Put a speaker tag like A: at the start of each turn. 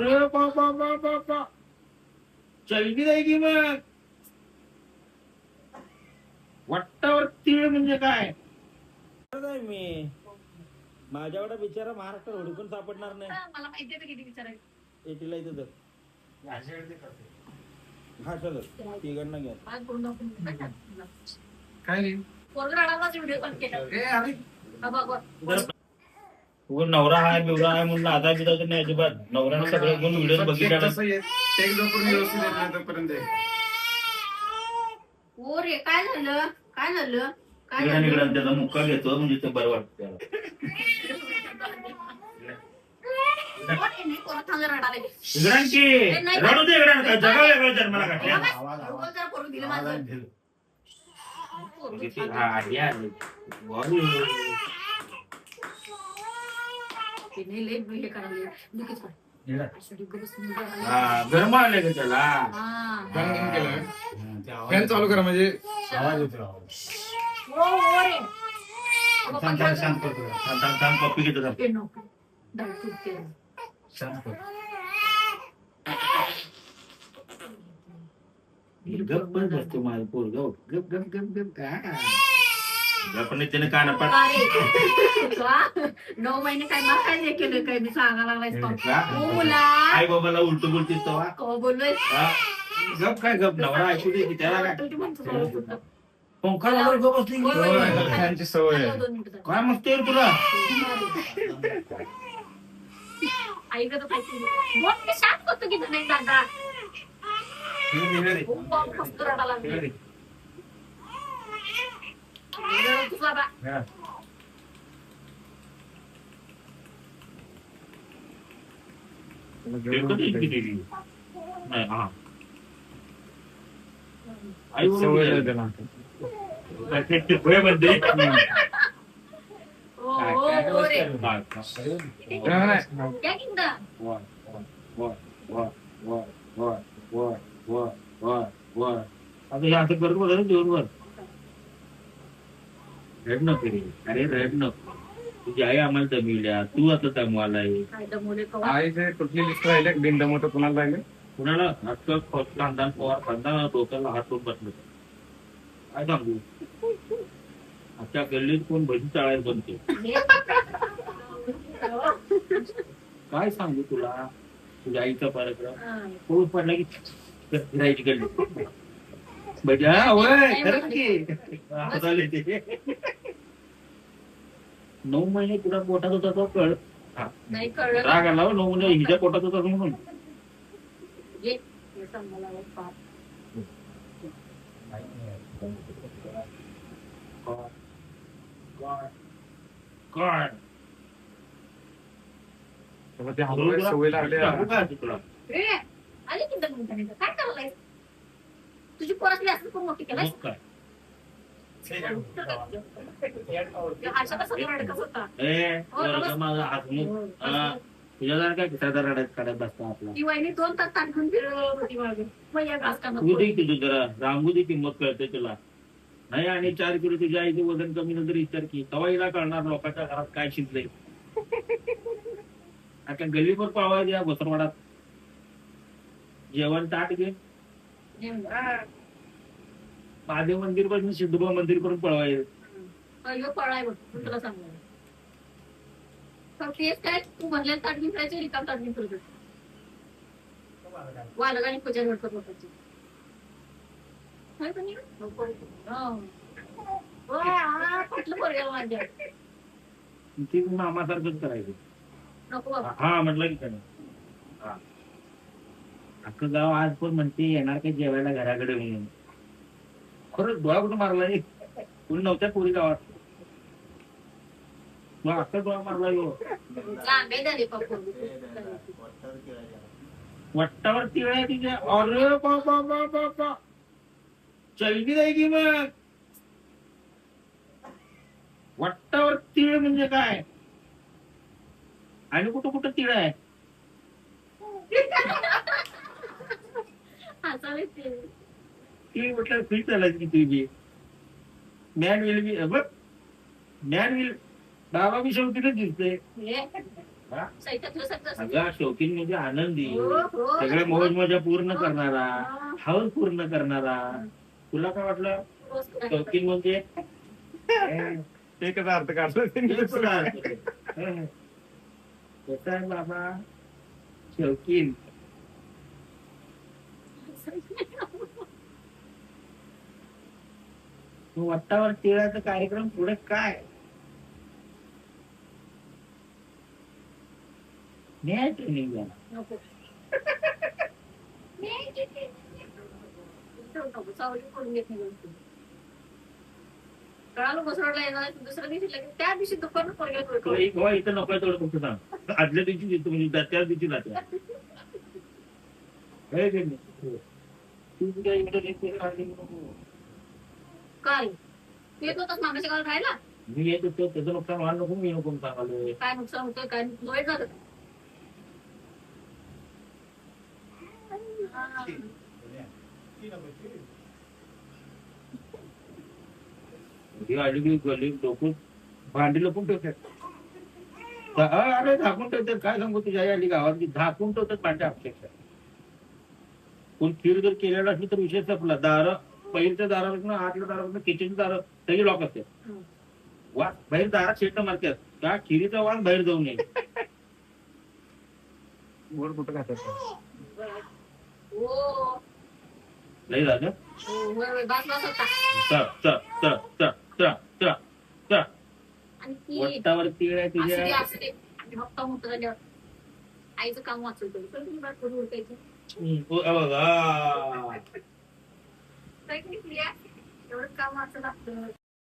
A: अरे बाबा बाबा बाबा चलबी जाय की मग? वट्टावर तीळ म्हणजे काय? नाही मी. माझ्याकडे बिचारा महाराष्ट्र हुडकून सापडणार नाही.
B: मला माहिती आहे किती विचारायचं
A: एटीला इथं तर हा चल तिघांना घ्या.
B: आज करून दाखवून
C: काय रे?
B: पोरगं रडायलाच व्हिडिओ कॉल केला.
C: ए, अरे.
B: हा बघ बघ.
A: उगा नवरा आहे बिवरा आहे म्हणून आधा बिधा तर नाही अजिबात नवऱ्यानं सगळं गुण व्हिडिओ बघितला
C: जसं येत ते जोपर्यंत व्यवस्थित येत नाही तोपर्यंत ये.
B: हो रे काय झालं काय झालं काय
A: इकडे
B: झालं
A: इकडे त्याचा मुक्का घेतो म्हणजे ते बरं वाटतं त्याला.
B: कोण आहे? नाही, कोण थांबलं रडायला.
A: इकडं की रडू दे इकडं जगा वेगळं जन्माला घातल्या
B: उगाच जरा करून दिलं माझं पोरगं
A: किती-
B: छान.
A: हा, आली, आली. वाह.
B: ते नाही लय हे करायला. लगेच.
A: हा, गरम आले का त्याला.
B: हा.
C: बंद केलं फॅन चालू करा म्हणजे.
D: आवाज येतो
B: रे. अगं,
D: थांब थांब. शांत करतो
A: थांब, थांब, थांब, कॉपी घेतो थांब.
B: ते नको. डाळ तुटते.
D: शांत कर.
A: गप बस बसतो माझं पोरग. गप गप गप गप का आपण त्याने कान
B: पण नऊ महिने काय मग काय केलं काय? मी सांगा लागलाय हो,
A: आई बाबाला उलट बोलतीस
B: तो बोललोय?
A: गप काय गप नवरा ऐकू दे की त्याला काय?
B: हो.
A: पंखा लागल गप
B: असली
C: त्यांची सवय
A: काय मस्त येईल तुला?
B: ऐकत पाहिजे शांत करतो की नाही दादा. हो, खूप पाऊस मस्त रडायला लागले. रडतोस बाबा.
A: एकच इतकी दिली. नाही, हा. आई
C: सवय आहे
A: बाबा
C: त्याला
A: होय म्हणते
B: हो, हो, हो रे.
A: काय?
C: नाही, नाही.
B: या की इकडं.
A: वा, वा, वा, वा, वा, वा, वा, वा, वा. आता हे असं करत बघा दिवसभर रड नको रे. अरे रड नको. तुझी आई आम्हाला दमिवल्या. तू आता दमवाला आहे
B: काय दमवले कवा?
C: आईचे कुठली लिस्ट राहिले? बिनदमवतं कुणाला राहिले?
A: कुणाला? खोट खानदान पवार खानदान डोक्याला हात ठेवून बसलं. काय सांगू? आजच्या गल्लीत कोण भजी चाळायला बनते? काय सांगू तुला? तुझ्या आईचा पराक्रम. पाऊस पडला की फिरायची गल्ली? नऊ महिने तुला पोटात होता तो कळ राग आला हो, नऊ महिने हिच्या पोटात होता म्हणून. काय
C: लागली
B: तुझी पोरातली असं पण मोठी केलाय
A: मग काय
B: आशा कसा रडकच होता
A: ए
B: हो,
A: हा. तुझ्या जरा काय खिसाचा रडत काढत बसता आपला?
B: ती वहिनी दोन तास ताट घेऊन फिरत होती मागे. मग या घास का
A: तू
B: नको
A: दे तुझी जरा किंमत कळते तुला. नाही आणि चार किलो तुझ्या आईचं वजन कमी नंतर विचार की तवाईला कळणार लोकांच्या घरात काय शिजलंय. आता गल्लीवर पळवा द्या घोसरवाडात जेवण ताट घे. महादेव मंदिरपासून सिद्धोबा मंदिर पर्यंत पळवायचं
B: पळाय तुला फक्त तेच काय तू म्हणले फिरायचं रिकाम वालग आणि पूजा लोकांची होय. हो. होय, हा, कुठलं पोरगं माझ्या
A: ती मामासारखंच करायचं.
B: नको बाबा.
A: हा म्हटलं की काय हा. अख्खं गाव आज पण म्हणते येणार काय जेवायला घराकडे म्हणून. खरंच डोळा कुठं मारलाय कोणी नव्हत्या पोरी गावात. मग अख्खा डोळा मारला यो. वट्टावर तिळ आहे तिच्या. अरे बाबा बाबा बा चलबी जाय की मग. वट्टावर तिळ म्हणजे काय? आणि कुठं कुठं तिळ आहे?
B: ते.
A: ती म्हटलं फ्री चालायची की तुझी? मॅन विल बी बघ मॅन विल बाबा मी शेवटीच दिसते. सगळा शौकीन म्हणजे आनंदी.
B: हो, हो.
A: सगळे मोज मजा पूर्ण
B: हो.
A: करणारा.
B: हा.
A: हौस पूर्ण करणारा. तुला काय वाटलं. शौकीन म्हणजे?
C: एकच अर्थ काढला.
A: हे. कसं आहे बाबा? शौकीन. वट्टावर तिळाचा कार्यक्रम पुढे काय? ट्रेनिंग.
B: नाही. कळालं घसरडला येणार दुसऱ्या दिवशी लगेच. त्या दिवशी दुपारून पोरग्याला
A: तो
B: ओळखलं.
A: एक इथं नको तेवढं फक्त सांग. आदल्या दिवशी देतो म्हणजे त्या- त्याच दिवशी जाते. मी. येते आणि नको.
B: काल तू येत होतास मागाच्या काल राहायला
A: मी येत होतो त्याचं नुकसान व्हायला नको मी नको सांगालोय
B: काय नुकसान होतं काय वाईट झालं हा.
A: आली की गली डोकून भांडी लपून ठेवतात अरे झाकून ठेवतात काय सांगू तुझ्या आली गावात झाकून ठेवतात भांड्या अक्षरशः कोण खीर जर केलेला असली तर विषय संपला. दार पहिल्या दारापासून आतल्या दारापासून किचनच्या दार सगळी लॉक
B: हम्म.
A: वास बाहेर दारात शेट मारतात. त्या खिरीचा वास बाहेर जाऊ नये
C: गोड कुठं खातात
B: हो.
A: लई झालं? चल चल चल चल चल चल चल वट्टावर तीळ आहे तुझ्या.
B: आईचं काम वाचवतो पण तुम्ही बात करून उरकायचं